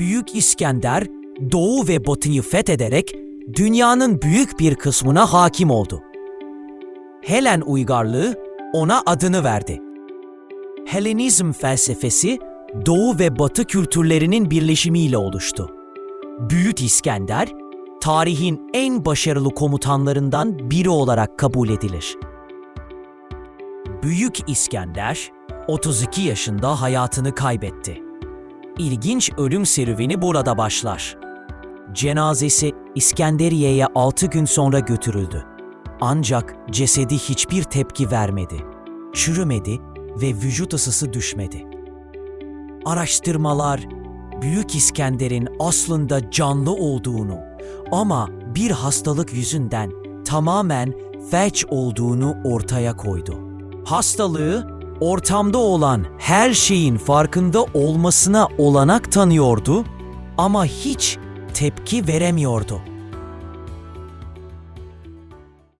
Büyük İskender Doğu ve Batı'yı fethederek dünyanın büyük bir kısmına hakim oldu. Helen uygarlığı ona adını verdi. Helenizm felsefesi Doğu ve Batı kültürlerinin birleşimiyle oluştu. Büyük İskender, tarihin en başarılı komutanlarından biri olarak kabul edilir. Büyük İskender, 32 yaşında hayatını kaybetti. İlginç ölüm serüveni burada başlar. Cenazesi İskenderiye'ye 6 gün sonra götürüldü. Ancak cesedi hiçbir tepki vermedi. Çürümedi ve vücut ısısı düşmedi. Araştırmalar Büyük İskender'in aslında canlı olduğunu ama bir hastalık yüzünden tamamen felç olduğunu ortaya koydu. Hastalığı ortamda olan her şeyin farkında olmasına olanak tanıyordu ama hiç tepki veremiyordu.